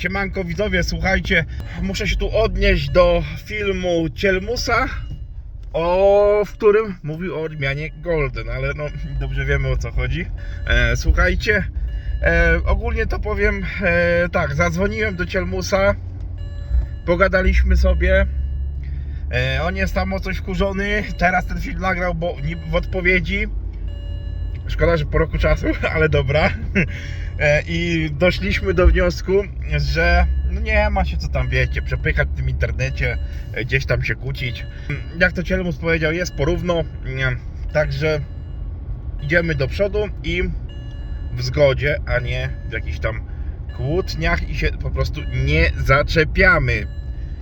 Siemanko widzowie, słuchajcie, muszę się tu odnieść do filmu Cielmusa, o, w którym mówił o odmianie Golden, ale no dobrze wiemy o co chodzi. E, słuchajcie, e, ogólnie to powiem e, tak, zadzwoniłem do Cielmusa, pogadaliśmy sobie. E, on jest tam o coś wkurzony, teraz ten film nagrał, bo w odpowiedzi Szkoda, że po roku czasu, ale dobra. E, I doszliśmy do wniosku, że no nie ma się co tam, wiecie, przepychać w tym internecie, e, gdzieś tam się kłócić. Jak to Cielmus powiedział, jest porówno. Także idziemy do przodu i w zgodzie, a nie w jakichś tam kłótniach i się po prostu nie zaczepiamy.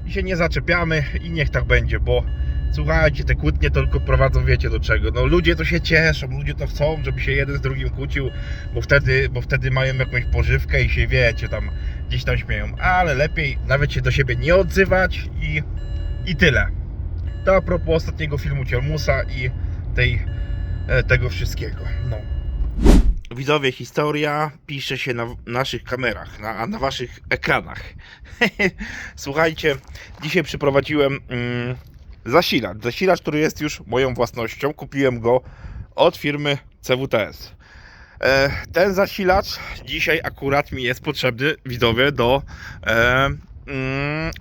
I się nie zaczepiamy i niech tak będzie, bo Słuchajcie, te kłótnie tylko prowadzą, wiecie do czego. No ludzie to się cieszą, ludzie to chcą, żeby się jeden z drugim kłócił, bo wtedy, bo wtedy mają jakąś pożywkę i się wiecie, tam gdzieś tam śmieją. Ale lepiej nawet się do siebie nie odzywać i, i tyle. To a propos ostatniego filmu Cielmusa i tej, e, tego wszystkiego. No. Widzowie, historia pisze się na naszych kamerach, na, na waszych ekranach. Słuchajcie, dzisiaj przyprowadziłem mm, zasilacz. Zasilacz, który jest już moją własnością. Kupiłem go od firmy CWTS. E, ten zasilacz dzisiaj akurat mi jest potrzebny, widzowie, do e, mm,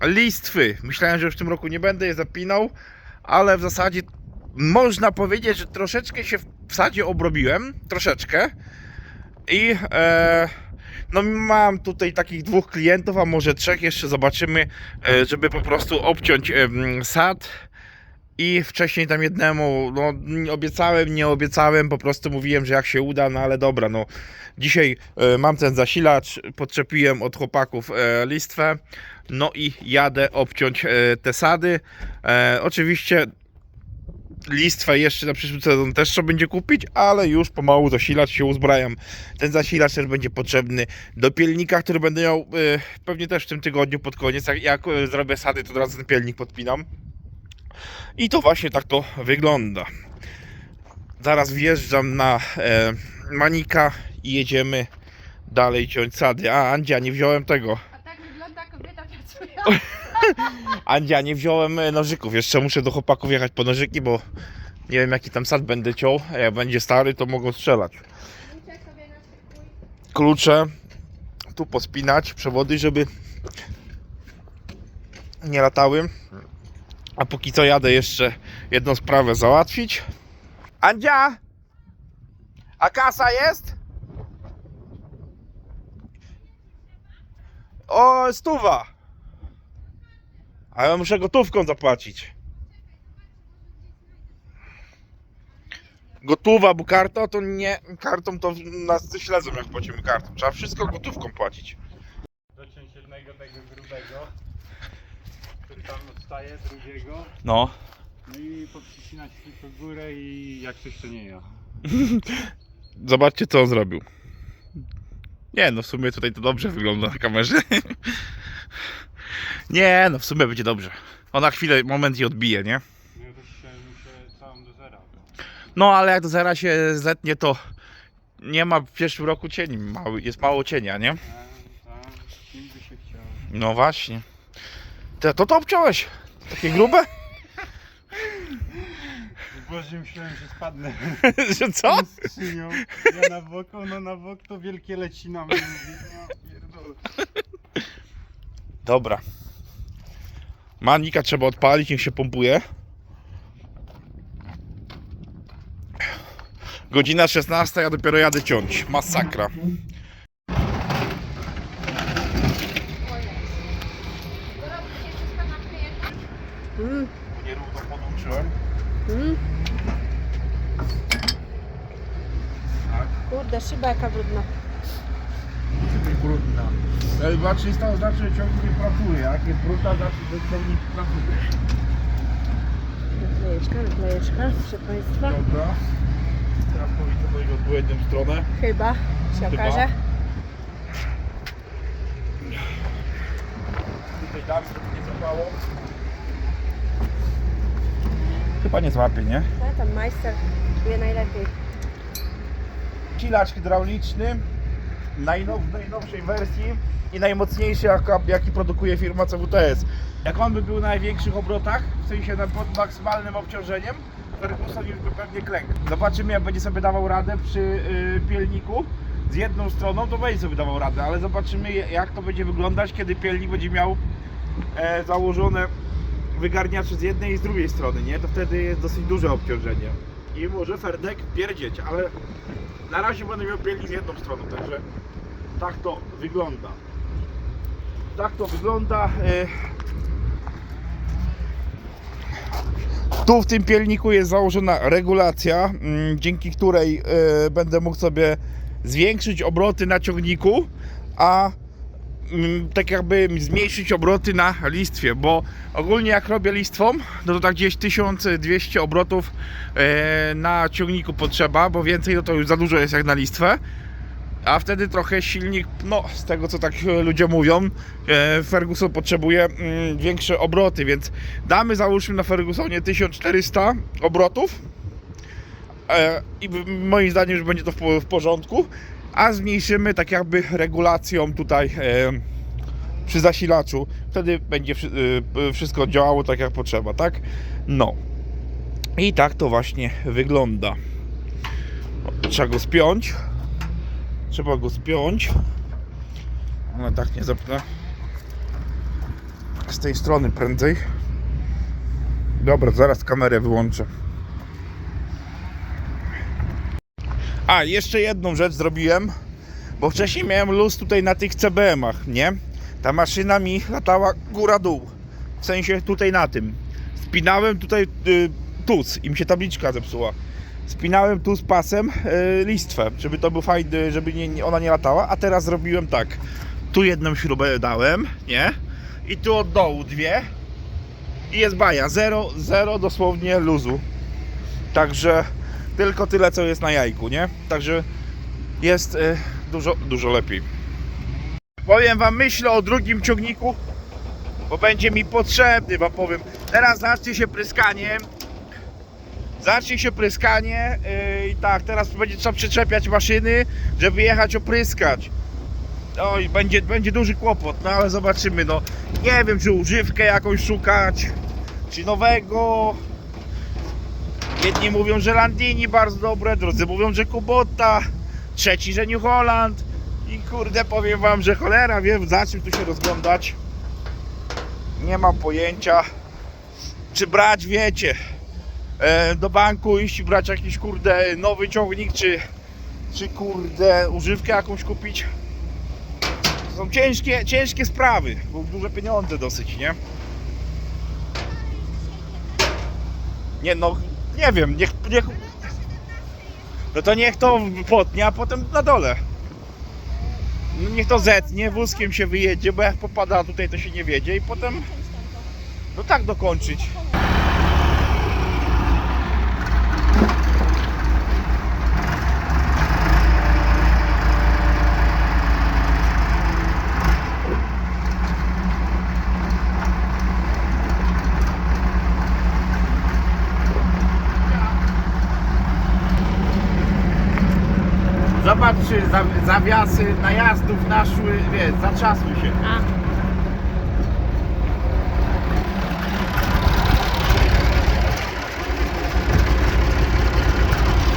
listwy. Myślałem, że już w tym roku nie będę je zapinał, ale w zasadzie można powiedzieć, że troszeczkę się w sadzie obrobiłem. Troszeczkę. I e, no mam tutaj takich dwóch klientów, a może trzech jeszcze zobaczymy, e, żeby po prostu obciąć em, sad. I wcześniej tam jednemu, no obiecałem, nie obiecałem, po prostu mówiłem, że jak się uda, no ale dobra, no dzisiaj e, mam ten zasilacz, podczepiłem od chłopaków e, listwę, no i jadę obciąć e, te sady. Oczywiście listwę jeszcze na przyszły sezon też trzeba będzie kupić, ale już pomału zasilacz się uzbrajam. Ten zasilacz też będzie potrzebny do pielnika, który będę miał e, pewnie też w tym tygodniu pod koniec. Jak, jak e, zrobię sady, to od razu ten pielnik podpinam. I to właśnie tak to wygląda. Zaraz wjeżdżam na e, Manika i jedziemy dalej ciąć sady. A, Andzia, nie wziąłem tego. A tak wygląda kobieta pracująca. Andzia, nie wziąłem e, nożyków. Jeszcze muszę do chłopaków jechać po nożyki, bo nie wiem jaki tam sad będę ciął. A jak będzie stary, to mogą strzelać. Klucze tu pospinać, przewody, żeby nie latały. A póki co jadę jeszcze jedną sprawę załatwić. Andzia! A kasa jest? O, stuwa! A ja muszę gotówką zapłacić. Gotowa, bo karta to nie. Kartą to nas śledzą jak płacimy kartą. Trzeba wszystko gotówką płacić. Dociąć jednego tego grubego, tam odstaje, drugiego, No. no i poprzycinać tylko górę i jak coś to nie ja. Zobaczcie co on zrobił. Nie no, w sumie tutaj to dobrze wygląda na kamerze. Nie no, w sumie będzie dobrze. Ona chwilę, moment i odbije, nie? No ja też się całą do zera. No ale jak do zera się zetnie, to nie ma w pierwszym roku cieni. Mały, jest mało cienia, nie? Tam, kim by się chciał. No właśnie. Ty, to to obciąłeś? Takie grube? Boże, myślałem, że spadnę Że co? skrzynią. Ja na bok, ona na bok, to wielkie leci na mnie. Mówi, ja pierdolę. Dobra. Manika trzeba odpalić, niech się pompuje. Godzina 16, ja dopiero jadę ciąć. Masakra. Kurde, szyba jaka brudna. brudna. Baczysta to znaczy, że ciągnik nie pracuje. Jak jest brudna, znaczy, że ciągnik pracuje. Naklejeczka, naklejeczka, proszę Państwa. Dobra. Teraz powinno dojść w odpowiednią stronę. Chyba się Chyba. okaże. Tutaj damy, żeby nie złapało. Chyba nie złapie, nie? A tam majster wie najlepiej. Silacz hydrauliczny. najnow, najnowszej wersji i najmocniejszy jaka, jaki produkuje firma CWTS. Jak on by był na największych obrotach, w sensie pod maksymalnym obciążeniem, Ferguson już pewnie klękł. Zobaczymy jak będzie sobie dawał radę przy y, pielniku. Z jedną stroną to będzie sobie dawał radę, ale zobaczymy jak to będzie wyglądać, kiedy pielnik będzie miał e, założone wygarniacze z jednej i z drugiej strony, nie? To wtedy jest dosyć duże obciążenie. I może Ferdek pierdzieć, ale na razie będę miał pielnik z jedną stroną, także tak to wygląda. Tak to wygląda. e. Tu w tym pielniku jest założona regulacja, mm, dzięki której e, będę mógł sobie zwiększyć obroty na ciągniku, a tak jakby zmniejszyć obroty na listwie, bo ogólnie jak robię listwą, no to tak gdzieś 1200 obrotów e, na ciągniku potrzeba, bo więcej no to już za dużo jest jak na listwę. A wtedy trochę silnik, no z tego co tak e, ludzie mówią, e, Ferguson potrzebuje mm, większe obroty, więc damy załóżmy na Fergusonie 1400 obrotów i moim zdaniem już będzie to w porządku, a zmniejszymy tak jakby regulacją tutaj e, przy zasilaczu, wtedy będzie y, wszystko działało tak jak potrzeba, tak? No. I tak to właśnie wygląda. Trzeba go spiąć. Trzeba go spiąć. Ale tak nie zapnę. Z tej strony prędzej. Dobra, zaraz kamerę wyłączę. A, jeszcze jedną rzecz zrobiłem, bo wcześniej miałem luz tutaj na tych CBM-ach, nie? Ta maszyna mi latała góra-dół. W sensie tutaj na tym. Spinałem tutaj y, tuz i mi się tabliczka zepsuła. Spinałem tu z pasem y, listwę, żeby to był fajny, żeby nie, ona nie latała, a teraz zrobiłem tak. Tu jedną śrubę dałem, nie? I tu od dołu dwie. I jest baja. Zero, zero dosłownie luzu. Także tylko tyle, co jest na jajku, nie? Także jest y, dużo, dużo lepiej. Powiem Wam, myślę o drugim ciągniku, bo będzie mi potrzebny, Wam powiem. Teraz zacznie się pryskanie. Zacznie się pryskanie yy, i tak, teraz będzie trzeba przyczepiać maszyny, żeby jechać opryskać. Oj, będzie, będzie duży kłopot, no ale zobaczymy, no. Nie wiem, czy używkę jakąś szukać, czy nowego. Jedni mówią, że Landini bardzo dobre, drudzy mówią, że Kubota, trzeci, że New Holland. I kurde, powiem wam, że cholera wiem, za czym tu się rozglądać. Nie mam pojęcia, czy brać, wiecie, e, do banku iść i brać jakiś kurde nowy ciągnik, czy, czy kurde używkę jakąś kupić. To są ciężkie, ciężkie sprawy, bo duże pieniądze dosyć, nie? Nie no, nie wiem, niech, niech no to niech to potnie, a potem na dole. No niech to zetnie, wózkiem się wyjedzie, bo jak popada tutaj to się nie wiedzie i potem no tak dokończyć. Czy za- zawiasy najazdów naszły, wiesz, zatrzasły się. A,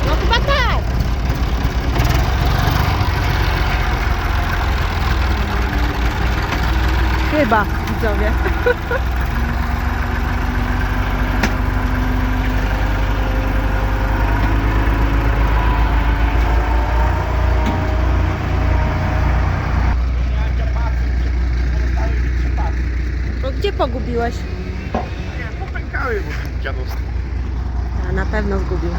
no chyba tak. Chyba, widzowie. Gdzie pogubiłeś? Nie, popękały, bo dziadowskie. A, na pewno zgubił.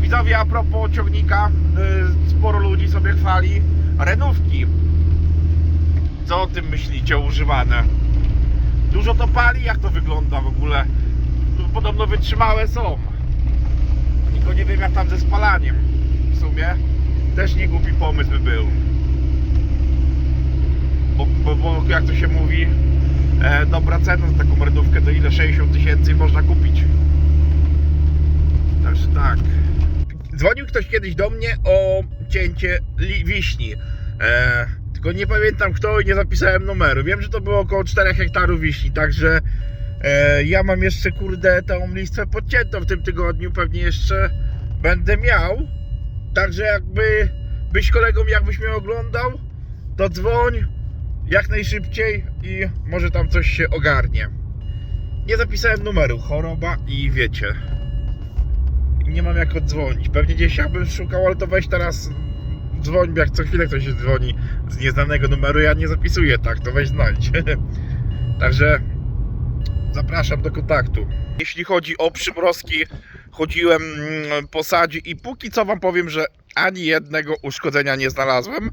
Widzowie, a propos ciągnika, y, sporo ludzi sobie chwali renówki. Co o tym myślicie, używane? Dużo to pali? Jak to wygląda w ogóle? Tu Podobno wytrzymałe są. Tylko nie wiem jak tam ze spalaniem. W sumie też nie głupi pomysł by był. Bo, bo, bo jak to się mówi, e, dobra cena za taką renówkę to ile? 60 tysięcy można kupić. Także tak. Dzwonił ktoś kiedyś do mnie o cięcie wiśni. E, tylko nie pamiętam kto i nie zapisałem numeru. Wiem, że to było około 4 hektarów wiśni, także e, ja mam jeszcze kurde tą listwę podciętą w tym tygodniu. Pewnie jeszcze będę miał. Także jakby byś kolegą jakbyś mnie oglądał, to dzwoń jak najszybciej i może tam coś się ogarnie. Nie zapisałem numeru, choroba i wiecie. Nie mam jak oddzwonić. Pewnie gdzieś ja bym szukał, ale to weź teraz dzwoń, jak co chwilę ktoś się dzwoni z nieznanego numeru, ja nie zapisuję tak, to weź znajdź. Także zapraszam do kontaktu. Jeśli chodzi o przymrozki, chodziłem mm, po sadzie i póki co wam powiem, że ani jednego uszkodzenia nie znalazłem.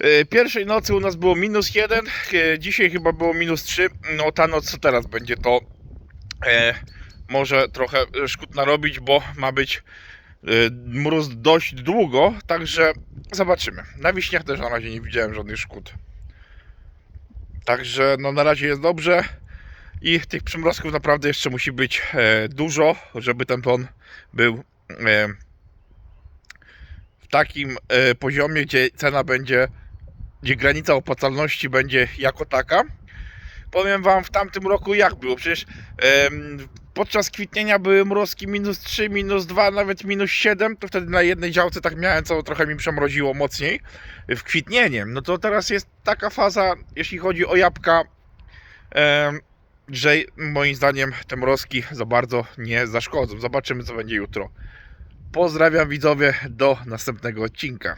E, Pierwszej nocy u nas było minus jeden, e, dzisiaj chyba było minus 3. No ta noc co teraz będzie to e, może trochę szkód narobić, bo ma być e, mróz dość długo, także zobaczymy. Na wiśniach też na razie nie widziałem żadnych szkód. Także no na razie jest dobrze i tych przymrozków naprawdę jeszcze musi być e, dużo, żeby ten plon był e, w takim e, poziomie, gdzie cena będzie, gdzie granica opłacalności będzie jako taka. Powiem Wam w tamtym roku jak było. Przecież podczas kwitnienia były mrozki minus 3, minus 2, nawet minus 7. To wtedy na jednej działce tak miałem, co trochę mi przemroziło mocniej w kwitnieniem. No to teraz jest taka faza, jeśli chodzi o jabłka, że moim zdaniem te mrozki za bardzo nie zaszkodzą. Zobaczymy, co będzie jutro. Pozdrawiam widzowie, do następnego odcinka.